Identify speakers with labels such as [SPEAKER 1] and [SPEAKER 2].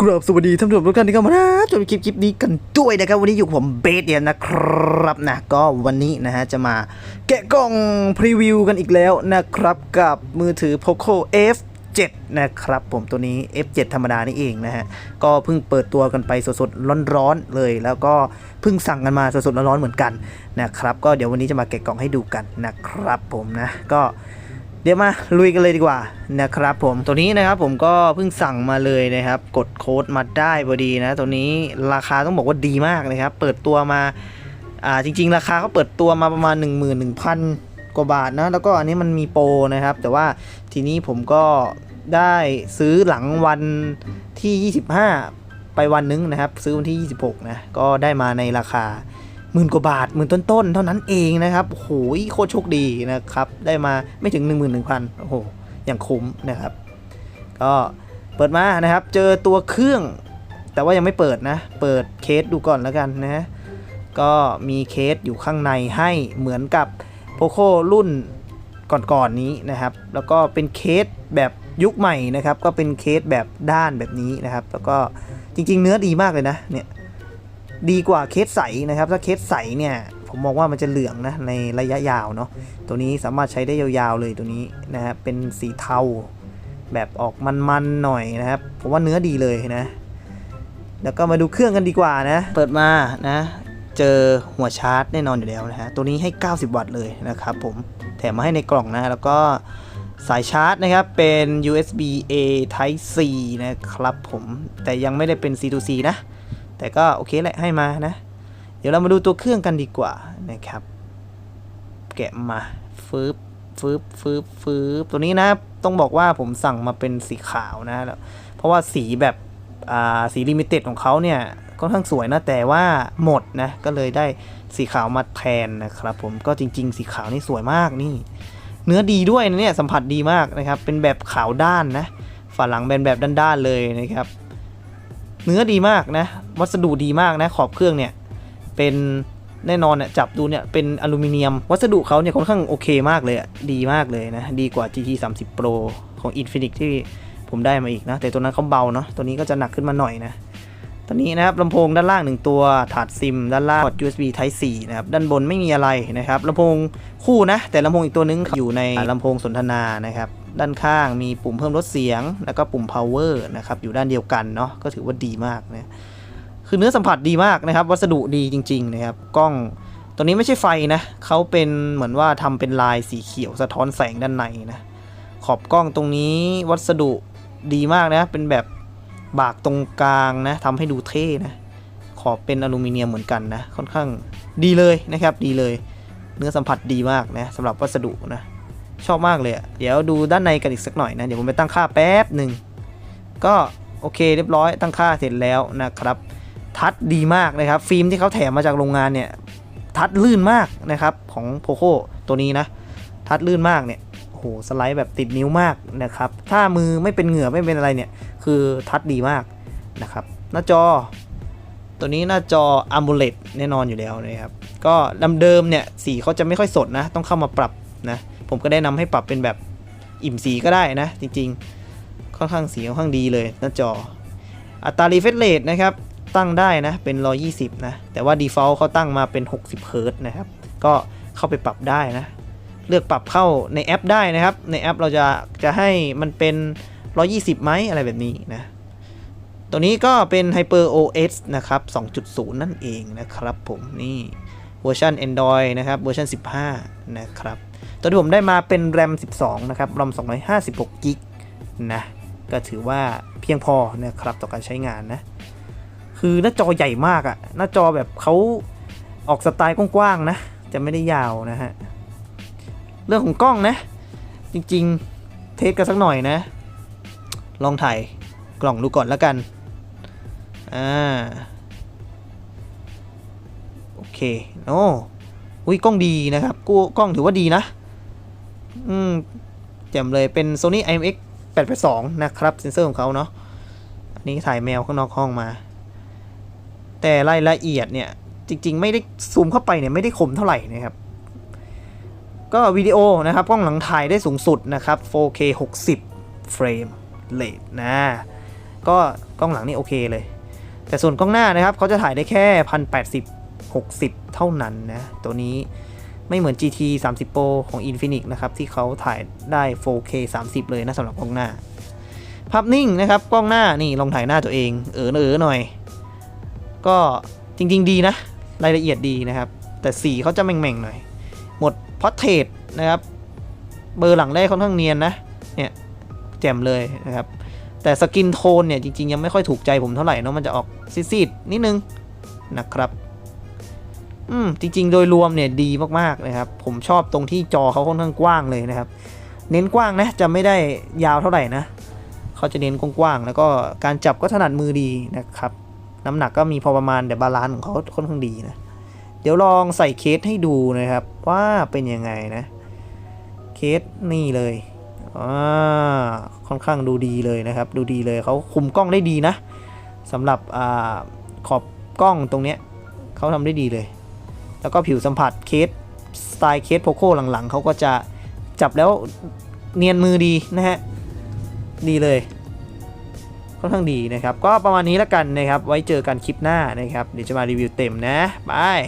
[SPEAKER 1] กราบสวัสดีท่านผู้ชมทุกท่านที่เข้ามานะชมคลิปคลิปนี้กันด้วยนะครับ วันนี้อยู่ผมเบสเดียนนะครับนะก็วันนี้นะฮะจะมาแกะกล่องพรีวิวกันอีกแล้วนะครับ กับมือถือ Poco F7 นะครับ ผมตัวนี้ F7 ธรรมดานี่เองนะฮะ ก็เพิ่งเปิดตัวกันไปสดๆร้อนๆเลย แล้วก็เพิ่งสั่งกันมาสดๆร้อนๆเหมือนกันนะครับ ก็เดี๋ยววันนี้จะมาแกะกล่องให้ดูกันนะครับ ผมนะก็ ดี๋ยวมาลุยกันเลยดีกว่านะครับผมตัวนี้นะครับผมก็เพิ่งสั่งมาเลยนะครับ กดโค้ดมาได้พอดีนะ ตัวนี้ราคาต้องบอกว่าดีมากนะครับ เปิดตัวมาอ่าจริง ๆ ราคาเขาเปิดตัวมาประมาณ 1 1 0 0 0 กว่าบาทนะ แล้วก็อันนี้มันมีโปรนะครับ แต่ว่าทีนี้ผมก็ได้ซื้อหลังวันที่ 25 ไปวันนึงนะครับ ซื้อวันที่ 26 นะ ก็ได้มาในราคา หมื่นกว่าบาทหมื่นต้นๆเท่านั้นเองนะครับโอ้โคตรโชคดีนะครับ ได้มาไม่ถึง 1 1 0 0 0โอ้โหอย่างคุ้มนะครับ ก็เปิดมานะครับ เจอตัวเครื่อง แต่ว่ายังไม่เปิดนะ เปิดเคสดูก่อนแล้วกันนะก็มีเคสอยู่ข้างในให้เหมือนกับโ o โ o รุ่นก่อนๆนนี้นะครับ แล้วก็เป็นเคสแบบยุคใหม่นะครับ ก็เป็นเคสแบบด้านแบบนี้นะครับ แล้วก็จริง ๆ เนื้อดีมากเลยนะเนี่ย ดีกว่าเคสใสนะครับ ถ้าเคสใสเนี่ยผมมองว่ามันจะเหลืองนะในระยะยาวเนาะตัวนี้สามารถใช้ได้ยาวๆเลยตัวนี้นะครับเป็นสีเทาแบบออกมันๆหน่อยนะครับ ผมว่าเนื้อดีเลยนะ แล้วก็มาดูเครื่องกันดีกว่านะ เปิดมานะ เจอหัวชาร์จแน่นอนอยู่แล้วนะฮะตัวนี้ให้ 90 วัตต์เลยนะครับผมแถมมาให้ในกล่องนะแล้วก็สายชาร์จนะครับ เป็น USB A Type C นะครับผมแต่ยังไม่ได้เป็น C to C นะ แต่ก็โอเคแหละให้มานะ เดี๋ยวเรามาดูตัวเครื่องกันดีกว่านะครับ แกะมาฟืบฟืบฟืบฟืบตัวนี้นะต้องบอกว่าผมสั่งมาเป็นสีขาวนะแล้วเพราะว่าสีแบบอ่าสีลิมิเต็ดของเขาเนี่ยค่อนข้างสวยนะแต่ว่าหมดนะก็เลยได้สีขาวมาแทนนะครับ ผมก็จริง ๆ สีขาวนี่สวยมากนี่ เนื้อดีด้วยนะเนี่ยสัมผัสดีมากนะครับ เป็นแบบขาวด้านนะฝาหลังเป็นแบบด้านๆเลยนะครับ เนื้อดีมากนะ วัสดุดีมากนะ ขอบเครื่องเนี่ย เป็นแน่นอนเนี่ยจับดูเนี่ยเป็นอลูมิเนียม วัสดุเขาเนี่ยค่อนข้างโอเคมากเลยอะดีมากเลยนะ ดีกว่า GT 3 0 Pro ของ Infinix ที่ผมได้มาอีกนะ แต่ตัวนั้นเขาเบาเนาะตัวนี้ก็จะหนักขึ้นมาหน่อยนะตัวนี้นะครับลำโพงด้านล่าง 1 ตัวถาดซิม ด้านล่างพอร์ต USB Type C นะครับด้านบนไม่มีอะไรนะครับลำโพงคู่นะ แต่ลำโพงอีกตัวนึงอยู่ในลำโพงสนทนานะครับ ด้านข้างมีปุ่มเพิ่มลดเสียง แล้วก็ปุ่ม power นะครับอยู่ด้านเดียวกันเนาะก็ถือว่าดีมากนะคือเนื้อสัมผัสดีมากนะครับ วัสดุดีจริง ๆ นะครับ กล้องตัวนี้ไม่ใช่ไฟนะเขาเป็นเหมือนว่าทำเป็นลายสีเขียวสะท้อนแสงด้านในนะขอบกล้องตรงนี้วัสดุดีมากนะ เป็นแบบบากตรงกลางนะทำให้ดูเท่นะ ขอบเป็นอลูมิเนียมเหมือนกันนะ ค่อนข้างดีเลยนะครับ ดีเลย เนื้อสัมผัสดีมากนะสำหรับวัสดุนะ ชอบมากเลยอะเดี๋ยวดูด้านในกันอีกสักหน่อยนะ เดี๋ยวผมไปตั้งค่าแป๊บหนึ่ง ก็โอเคเรียบร้อยตั้งค่าเสร็จแล้วนะครับ ทัดดีมากนะครับ ฟิล์มที่เขาแถมมาจากโรงงานเนี่ย ทัดลื่นมากนะครับของโพโคตัวนี้นะ ทัดลื่นมากเนี่ยโอ้โหสไลด์แบบติดนิ้วมากนะครับ ถ้ามือไม่เป็นเหงื่อไม่เป็นอะไรเนี่ย คือทัดดีมากนะครับ หน้าจอ ตัวนี้หน้าจอ AMOLED แน่นอนอยู่แล้วนะครับ ก็ดำเดิมเนี่ยสีเขาจะไม่ค่อยสดนะ ต้องเข้ามาปรับนะ ผมก็ได้นำให้ปรับเป็นแบบอิ่มสีก็ได้นะ จริงๆ ค่อนข้างสีค่อนข้างดีเลยหน้าจอ อัตรา refresh rate นะครับ ตั้งได้นะ เป็น 120 นะ แต่ว่า default เขาตั้งมาเป็น 60เฮิรตนะครับ ก็เข้าไปปรับได้นะ เลือกปรับเข้าในแอปได้นะครับ ในแอปเราจะจะให้มันเป็น 120ไหมอะไรแบบนี้นะ ตัวนี้ก็เป็น Hyper OS นะครับ 2.0 นั่นเองนะครับผมนี่เวอร์ชัน Android นะครับ เวอร์ชัน 15 นะครับ ตัวที่ผมได้มาเป็น RAM 12 นะครับ RAM 256 g b นะก็ถือว่าเพียงพอนะครับต่อการใช้งานนะ คือหน้าจอใหญ่มากอะหน้าจอแบบเขาออกสไตล์กว้างๆนะ จะไม่ได้ยาวนะฮะ เรื่องของกล้องนะ จริงๆเทสกันสักหน่อยนะ ลองถ่ายกล่องดูก่อนแล้วกัน อ่า โอเค โอ้อุ้ยกล้องดีนะครับกูกล้องถือว่าดีนะ อืมแจ่มเลยเป็น Sony IMX 882 นะครับ เซนเซอร์ของเขาเนาะอันนี้ถ่ายแมวข้างนอกห้องมา แต่รายละเอียดเนี่ย จริง ๆ ไม่ได้ซูมเข้าไปเนี่ยไม่ได้คมเท่าไหร่นะครับ ก็วิดีโอนะครับกล้องหลังถ่ายได้สูงสุดนะครับ 4K 60 เฟรมเรทนะ ก็กล้องหลังนี่โอเคเลย แต่ส่วนกล้องหน้านะครับเขาจะถ่ายได้แค่พันแปดสิบหกสิบเท่านั้นนะ ตัวนี้ ไม่เหมือน GT 30 Pro ของ Infinix นะครับ ที่เขาถ่ายได้ 4K 30 เลยนะสำหรับกล้องหน้า ภาพนิ่งนะครับ กล้องหน้านี่ลองถ่ายหน้าตัวเอง เออเออหน่อย ก็จริง ๆ ดีนะ รายละเอียดดีนะครับ แต่สีเขาจะแม่งๆหน่อย หมดพอ r t เทรนะครับ เบอร์หลังได้ค่อนข้างเนียนนะ เนี่ยแจ่มเลยนะครับ แต่สกินโทนเนี่ยจริง ๆ ยังไม่ค่อยถูกใจผมเท่าไหร่เนาะมันจะออกซีดๆนิดนึงนะครับ อืมจริง ๆ โดยรวมเนี่ยดีมากๆนะครับผมชอบตรงที่จอเขาค่อนข้างกว้างเลยนะครับ เน้นกว้างนะจะไม่ได้ยาวเท่าไหร่นะเขาจะเน้นกว้างๆแล้วก็การจับก็ถนัดมือดีนะครับ น้ำหนักก็มีพอประมาณแต่บาลานซ์ของเขาค่อนข้างดีนะเดี๋ยวลองใส่เคสให้ดูนะครับ ว่าเป็นยังไงนะ เคสนี่เลยอ่าค่อนข้างดูดีเลยนะครับ ดูดีเลยเขาคุมกล้องได้ดีนะสำหรับอาขอบกล้องตรงเนี้ยเขาทำได้ดีเลย แล้วก็ผิวสัมผัสเคสสไตล์เคสโพโคหลังๆเขาก็จะจับแล้วเนียนมือดีนะฮะ ดีเลยค่อนข้างดีนะครับ ก็ประมาณนี้แล้วกันนะครับ ไว้เจอกันคลิปหน้านะครับ เดี๋ยวจะมารีวิวเต็มนะ บาย